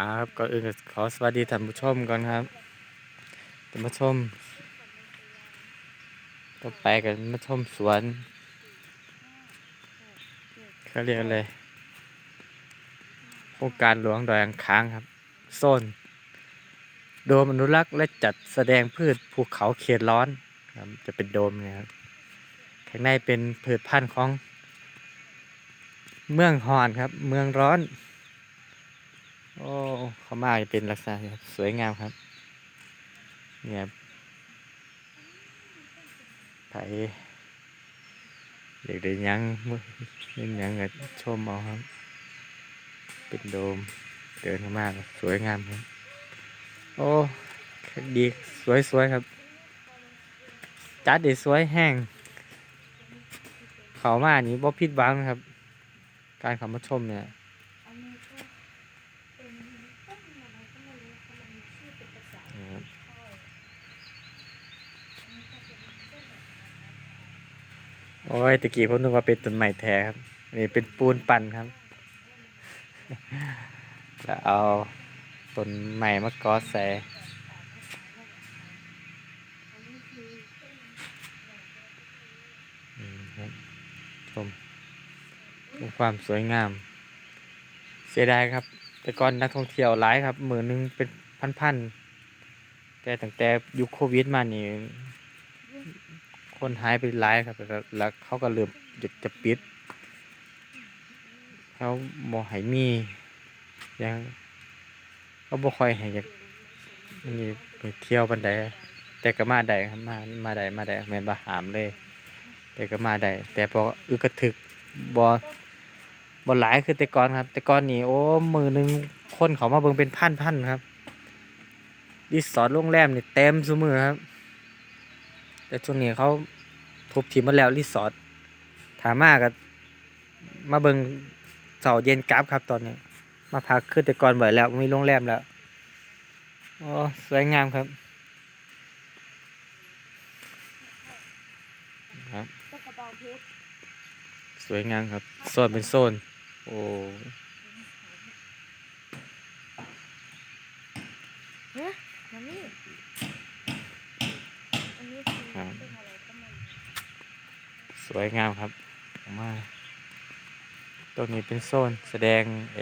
ครับก่อนอื่นขอสวัสดีท่านผู้ชมก่อนครับท่านผู้ชมต่อไปกันมาชมสวนเขาเรียกอะไรโครงการหลวงดอยอังค้างครับโซนโดมอนุรักษ์และจัดแสดงพืชภูเขาเขตร้อนครับจะเป็นโดมเนะครับข้างในเป็นพืชพันธุ์ของเมืองฮอนครับ เมืองร้อน โอ้ขามาจะเป็นลักษณะสวยงามครับ เนี่ยไผเด็กได้ยังมื้อเล่นยังก็ชมเอาครับ เป็นโดม เดินข้ามากสวยงามครับ โอ้ดีสวยสวยครับ จัดได้สวยแห้ง เขามานี่บ่ผิดหวังครับ การข้ามาชมเนี่ย อันนี้ก็เป็นต้นอะไรก็ไม่รู้ค่ะมันมีชื่อเป็นภาษา นะครับ ไทยอันนี้ก็จะเป็นต้นแบบนั้นนะ โอ้ยตะกี้ผมนึกว่าเป็นต้นไม้แท้ครับนี่เป็นปูนปั่นครับแล้วเอาต้นไม้มากอแสอันนี้คืออครับชมดูความสวยงาม เสียดายครับ แต่ก่อนนักท่องเที่ยวหลายครับหมือหนึงเป็นพันๆแต่ตั้งแต่ยุคโควิดมานี่ คนหายไปหลายครับแล้วแล้วเขาก็เริ่มจะจะปิดเขาบ่ให้มียังเขาบ่ค่อยให้อยากนี่ไปเที่ยวปันใดแต่ก็มาได้ครับมามาได้มาได้แม่นบ่หามเลย แต่ก็มาได้แต่พออึกระถึกบ่บ่หลายคือแต่ก่อนครับ แต่ก่อนนี่โอ้มือหนึงคนเขามาเบิ่งเป็นพันๆครับรีสอร์ทโรงแรมนี่เต็มซุมือครับ แต่ช่วงนี้เขา ทุบทิ้งหมดแล้วรีสอร์ทถามมากก็มาเบิงเสาร์เย็นกราฟครับตอนนี้ มาพักขึ้นแต่ก่อนบ่อยแล้วมีโรงแรมแล้วโอ้สวยงามครับครับต้นกระบองเพชรสวยงามครับโซนเป็นโซน โอ้ เฮ้ยมันนี่อันนี้คือต้นอะไรก็ไม่รู้ ส วยงามครับมาตรงนี้เป็นโซนแสดงเอ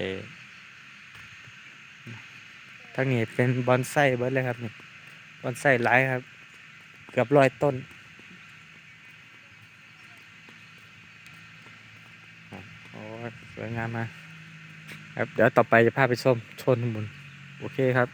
ทั้งนี้เป็นบอนไซเบิร์ดเลยครับนี่บอนไซหลายครับ เกือบร้อยต้นโอ้สวยงามมาครับเดี๋ยวต่อไปจะพาไปชมชนข้างบนโอเคครับ